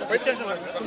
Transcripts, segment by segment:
అలా ఉన్నారు,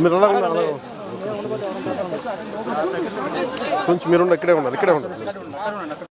మీరు కొంచెం మీరు ఇక్కడే ఉన్నారు ఇక్కడే ఉన్నారు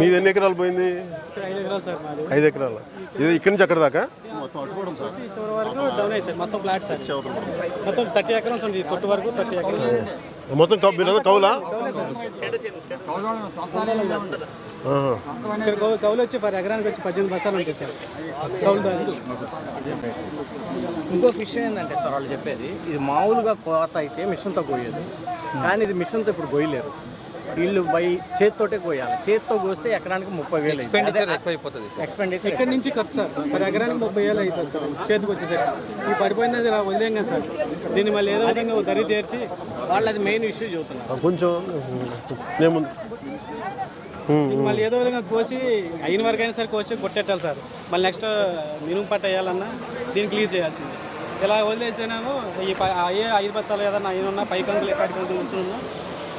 మీది ఎన్ని ఎకరాలు పోయింది? ఐదు ఎకరాలు? సార్ ఐదు ఇది ఇక్కడి నుంచి అక్కడ దాకా? సార్ మొత్తం మొత్తం థర్టీ కొట్టు వరకు థర్టీ మొత్తం కౌ మీరు కౌలా కౌలు? వచ్చి పర్ ఎకరానికి వచ్చి పద్దెనిమిది బస్సాలు ఉంటాయి సార్ కౌలు ఇంకొక విషయం ఏంటంటే సార్ వాళ్ళు చెప్పేది ఇది మామూలుగా కోత అయితే మిషన్తో కోయేది కానీ ఇది మిషన్తో ఇప్పుడు కోయలేరు. వీళ్ళు బై చేతితోటే కోయాలి. చేతితో కోస్తే ఎకరానికి ముప్పై వేలు ఎక్స్పెండిచర్ ఎక్కువైపోతుంది ఎక్స్పెండిచర్ ఇక్కడ నుంచి ఖర్చు సార్? పర్ ఎకరానికి ముప్పై వేలు అవుతుంది సార్? చేతికి వచ్చేసరికి. ఈ పడిపోయింది ఇలా వదిలేం కదా సార్. దీన్ని మళ్ళీ ఏదో విధంగా దరి తీర్చి వాళ్ళు అది మెయిన్ ఇష్యూ చెబుతున్నారు కొంచెం మళ్ళీ ఏదో విధంగా కోసి అయిన వరకు అయినా సరే కోసి కొట్టేట్టాలి సార్. మళ్ళీ నెక్స్ట్ మినుము పట్ట వేయాలన్నా దీన్ని క్లియర్ చేయాల్సింది. ఇలా వదిలేసేనాము ఈ అయ్యే ఐదు బత్తాలు ఏదన్నా అయిన ఉన్నా పై కంకులు ఎక్కడి కంకులు ఉంచి ఉన్నా ఇక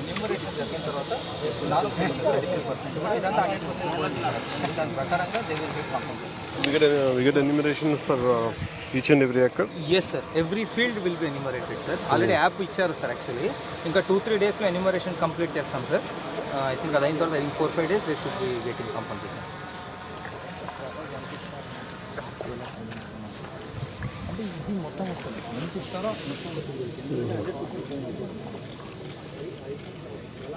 enumerate జరిగిన తర్వాత నాలుగు పర్సెంట్ ఇదంతా హండ్రెడ్ పర్సెంట్ దాని ప్రకారంగా దే విల్ గెట్ పంపం we get a, we get enumeration for uh, each and every acre yes sir every field will be enumerated sir already app ఇచ్చారు సార్ యాక్చువల్లీ ఇంకా two three డేస్లో enumeration complete చేస్తాం sir I think అది అయిన తర్వాత ఈ four five days they should be getting compulsory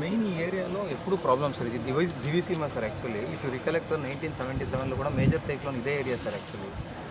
main ఈ ఏరియాలో ఎప్పుడు ప్రాబ్లమ్ సార్ ఇది device Diviseema sir actually if you recollect sir nineteen seventy సెవెన్లో కూడా మేజర్ సైక్లోన్ ఇదే ఏరియా సార్ యాక్చువల్లీ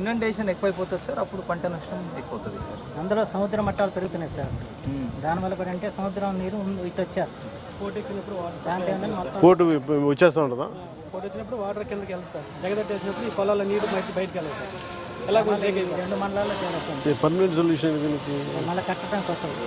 ఇనండేషన్ ఎక్కువైపోతుంది సార్ అప్పుడు పంట నష్టం ఎక్కువవుతుంది సార్. అందులో సముద్ర మట్టాలు పెరుగుతున్నాయి సార్. దానివల్ల కూడా అంటే సముద్రం నీరు ఇటు వచ్చేస్తుంది. పోటీ వచ్చేస్తూ ఉంటుందా? పోటీ వచ్చినప్పుడు వాటర్ కిందకి వెళ్తుంది సార్. జగదట్టేసినప్పుడు ఈ పొలాల నీరు బయట బయటకు వెళ్ళదు సార్. ఎలా రెండు మండలాల్లో పర్మనెంట్ సొల్యూషన్ మళ్ళీ కట్టడానికి వస్తుంది.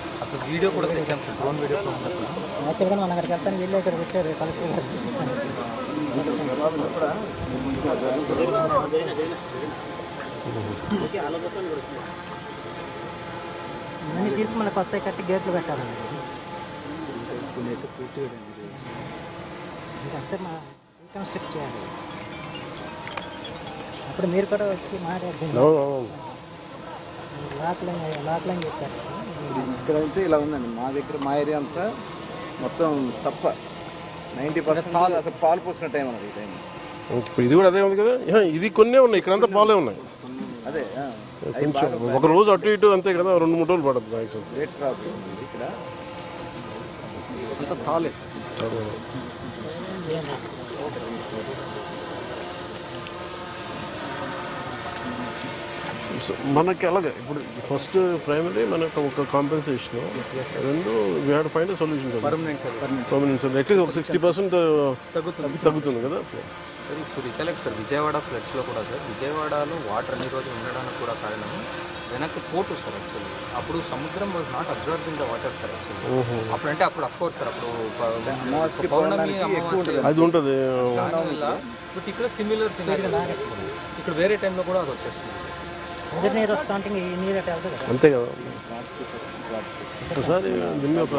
వీడియో కూడా తెచ్చాం. సార్ డ్రోన్ వీడియో యాక్చువల్గా మనం అక్కడికి వెళ్తాను వెళ్ళి అక్కడ వచ్చారు కలెక్టర్ గారు. ఇవన్నీ తీసి మళ్ళీ కొత్త కట్టి గేట్లు పెట్టాలండి ఇదంతా మా రీకన్స్ట్రక్ట్ చేయాలి. అప్పుడు మీరు కూడా వచ్చి మాట్లాడుతుంది అవునవును లాక్లని లాక్లని చెప్పారు. ఇక్కడ అయితే ఇలా ఉందండి. మా దగ్గర మా ఏరియా అంతా మొత్తం తప్ప. నైంటీ పర్సెంట్ అసలు పాలు పోసుకున్న టైం అన్నది ఈ టైం ఇప్పుడు ఇది కూడా అదే ఉంది కదా? ఇది కొన్నే ఉన్నాయి. ఇక్కడంతా పాలే ఉన్నాయి. అదే ఆ, కొంచెం ఒక రోజు అటు ఇటు అంతే కదా? రెండు మూడు రోజులు పడుతుంది మ్యాక్సిమం ఉంది ఇక్కడ. అంతా తాలే సార్. మనకి అలాగే ఇప్పుడు ఫస్ట్ ప్రైమరీ మనకు ఒక కాంపెన్సేషన్ రెండు we had find solution permanent permanent at least ఒక సిక్స్టీ పర్సెంట్ తగ్గుతుంది. తగ్గుతుంది కదా? సార్ ఇప్పుడు రికలెక్ట్ సార్ విజయవాడ ఫ్లడ్స్లో కూడా సార్ విజయవాడలో వాటర్ అన్ని రోజులు ఉండడానికి కూడా కారణం వెనక్కి పోటు సార్ యాక్చువల్లీ అప్పుడు సముద్రం was not observing the water sir actually అప్పుడంటే అప్పుడు అఫ్కోర్స్ సార్ అప్పుడు పౌర్ణమి అది ఉంటుంది. దానివల్ల బట్ ఇక్కడ సిమిలర్ ఇక్కడ వేరే టైంలో కూడా అది వచ్చేస్తుంది. నీరు వస్తూ ఉంటే ఈ నీరు అట్లా వెళ్తుంది కదా. అంతే కదా. ఒకసారి దీన్ని ఒక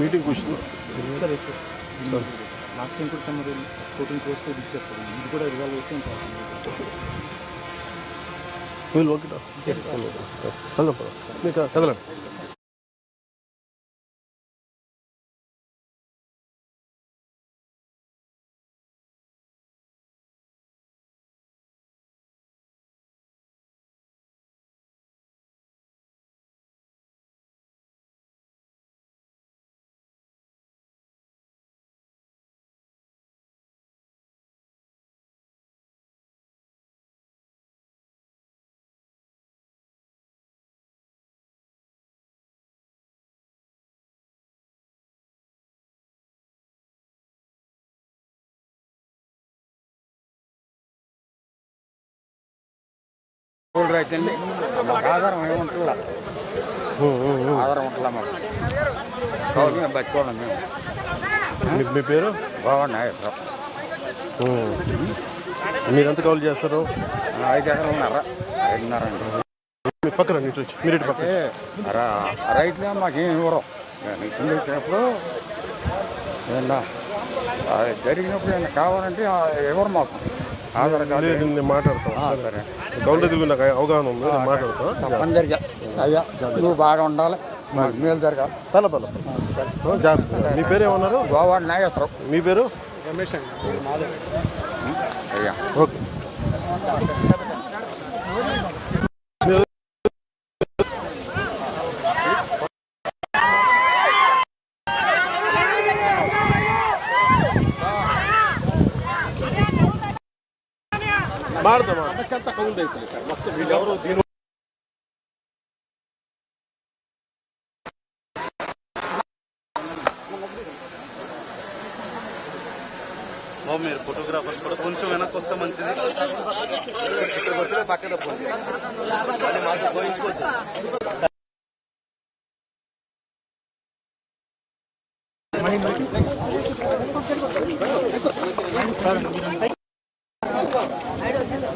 మీటింగ్ కూర్చున్నాం సార్ లాస్ట్ టైం కూడా తమరు ఫోర్టీన్ క్రోర్స్తో ఇచ్చేస్తారు. ఇది కూడా రిజాల్వ్ అయితే ఇంకా వీళ్ళు ఓకే కదలం మీకు కదలండి రైతండి మాకు ఆధారం ఏముంటుందా ఆధారం ఉంటుందా మాకు. కాబట్టి మేము బతుకోవాలి మేము. మీ- పేరు? బాగున్నాయి ఉమ్. మీరు ఎంత కాల్ చేస్తారు? ఐదు ఎకరాలు ఉన్నారా. ఐదున్నర మీ పక్కన మీరు ఇటు పక్కన. రా- రైతులే మాకేం ఇవ్వరు. నేను ఇల్లు వచ్చినప్పుడు ఏమన్నా జరిగినప్పుడు ఏమన్నా కావాలంటే ఇవ్వరు మాకు. ఆధార్ కార్డు ఆ, సరే. తెలుగు నాకు అవగాహన ఉంది నేను మాట్లాడతాను తప్పనిసరిగా అయ్యా నువ్వు బాగా ఉండాలి మాకు మేలు జరగాలి పల పల జాగ్రత్త మీ పేరు ఏమన్నారు గోవా నాగేశ్వరం మీ పేరు అయ్యా ఓకే ಮಾಡ್ತಮ್ಮ మీరు ఫోటోగ్రాఫర్స్ కూడా కొంచెం వెనక్కి వస్తే మంచిది